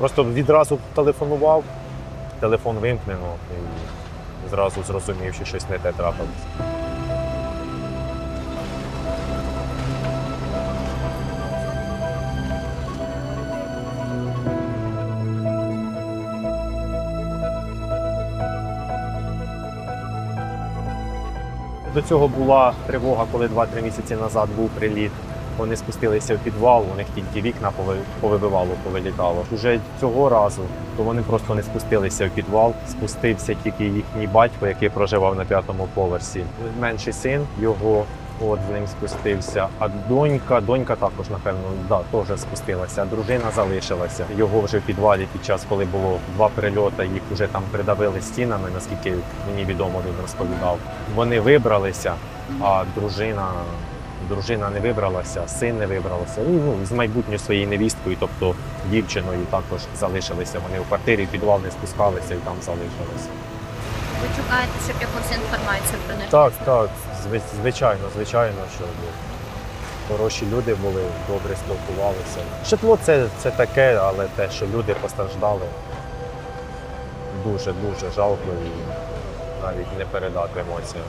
Просто відразу телефонував, телефон вимкнено і зразу зрозумів, що щось не те трапилось. До цього була тривога, коли 2-3 місяці назад був приліт. Вони спустилися в підвал, у них тільки вікна повибивало, повилітало. Уже цього разу то вони просто не спустилися в підвал. Спустився тільки їхній батько, який проживав на п'ятому поверсі. Менший син його от з ним спустився. А донька, донька також, напевно, да, теж спустилася. Дружина залишилася. Його вже в підвалі під час, коли було два прильоти, їх вже там придавили стінами, наскільки мені відомо він розповідав. Вони вибралися, а дружина. Дружина не вибралася, син не вибралася. І, ну, з майбутньою своєю невісткою, тобто дівчиною, також залишилися. Вони в квартирі в підвал не спускалися і там залишилися. Ви чекаєте, щоб якусь інформацію про них? Так, так, зви- звичайно, звичайно, що ну, хороші люди були, добре спілкувалися. Житло це, це таке, але те, що люди постраждали, дуже дуже жалко і навіть не передати емоціям.